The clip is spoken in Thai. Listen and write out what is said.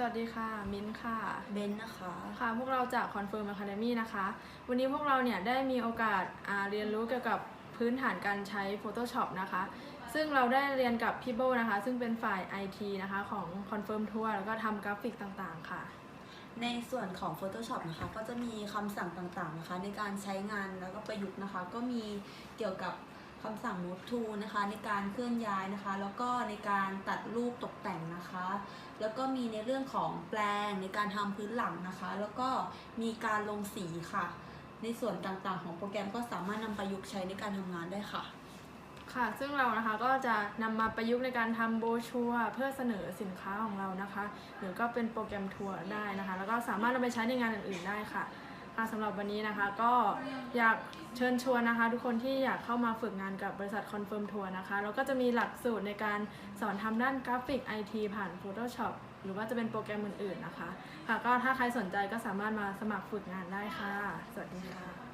สวัสดีค่ะ มิ้นท์ค่ะ เบนนะคะ ค่ะพวกเราจาก Confirm Academy นะคะ วันนี้พวกเราเนี่ยได้มีโอกาสอ่าเรียนรู้เกี่ยวกับพื้นฐานการใช้ Photoshop นะคะ ซึ่งเราได้เรียนกับพี่โบนะคะ ซึ่งเป็นฝ่าย IT นะคะของ Confirm Tour แล้วก็ทำกราฟิกต่างๆ ค่ะ ในส่วนของ Photoshop นะคะ ก็จะมีคำสั่งต่างๆ นะคะ ในการใช้งานแล้วก็ประยุกต์นะคะ ก็มีเกี่ยวกับ คำสั่ง Move to นะคะในการเคลื่อนย้ายนะคะ แล้วก็ในการตัดรูปตกแต่งนะคะ แล้วก็มีในเรื่องของแปลงในการทำพื้นหลังนะคะ แล้วก็มีการลงสีค่ะ ในส่วนต่างๆ ของโปรแกรมก็สามารถนำประยุกต์ใช้ในการทำงานได้ค่ะ ค่ะ ซึ่งเรานะคะก็จะนำมาประยุกต์ในการทำโบชัวเพื่อเสนอสินค้าของเรานะคะ หรือก็เป็นโปรแกรมทัวร์ได้นะคะ แล้วก็สามารถนำไปใช้ในงานอื่นๆได้ค่ะ สำหรับวันนี้นะคะก็อยากเชิญชวนนะคะ ทุกคนที่อยากเข้ามาฝึกงานกับบริษัท Confirm Tour นะคะแล้วก็จะมีหลักสูตรในการสอนทำด้านกราฟิก IT ผ่าน Photoshop หรือว่าจะเป็นโปรแกรมอื่นๆนะคะ ค่ะก็ถ้าใครสนใจก็สามารถมาสมัครฝึกงานได้ค่ะ สวัสดีค่ะ